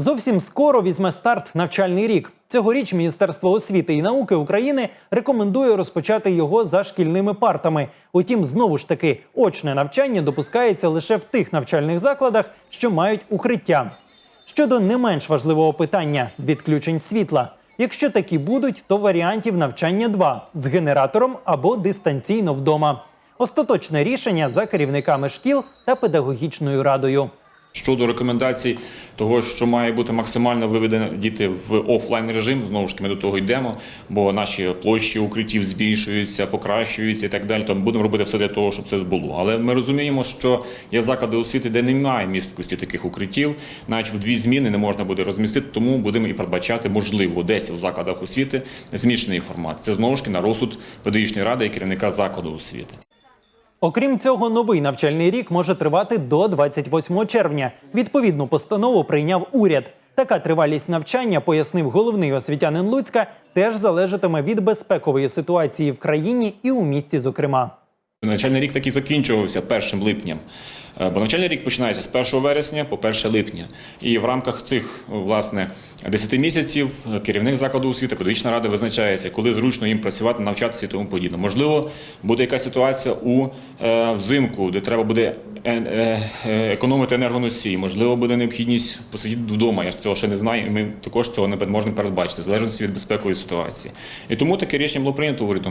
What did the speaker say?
Зовсім скоро візьме старт навчальний рік. Цьогоріч Міністерство освіти і науки України рекомендує розпочати його за шкільними партами. Утім, знову ж таки, очне навчання допускається лише в тих навчальних закладах, що мають укриття. Щодо не менш важливого питання відключень світла. Якщо такі будуть, то варіантів навчання два з генератором або дистанційно вдома. Остаточне рішення за керівниками шкіл та педагогічною радою. Щодо рекомендацій того, що має бути максимально виведено діти в офлайн режим, знову ж таки, ми до того йдемо, бо наші площі укриттів збільшуються, покращуються і так далі. Тому будемо робити все для того, щоб це було. Але ми розуміємо, що є заклади освіти, де немає місткості таких укриттів, навіть в дві зміни не можна буде розмістити, тому будемо і передбачати, можливо, десь в закладах освіти змішаний формат. Це знову ж таки на розсуд педагогічної ради і керівника закладу освіти. Окрім цього, новий навчальний рік може тривати до 28 червня. Відповідну постанову прийняв уряд. Така тривалість навчання, пояснив головний освітянин Луцька, теж залежатиме від безпекової ситуації в країні і у місті, зокрема. Навчальний рік так і закінчувався 1 липням. Е, Бо навчальний рік починається з 1 вересня по 1 липня. І в рамках цих власне 10 місяців керівник закладу освіти, педагогічна рада визначається, коли зручно їм працювати, навчатися і тому подібне. Можливо, буде якась ситуація у е, взимку, де треба буде е, е, е, економити енергоносії. Можливо, буде необхідність посидіти вдома. Я ж цього ще не знаю, і ми також цього не можемо передбачити, в залежності від безпекової ситуації. І тому таке рішення було прийнято урядом.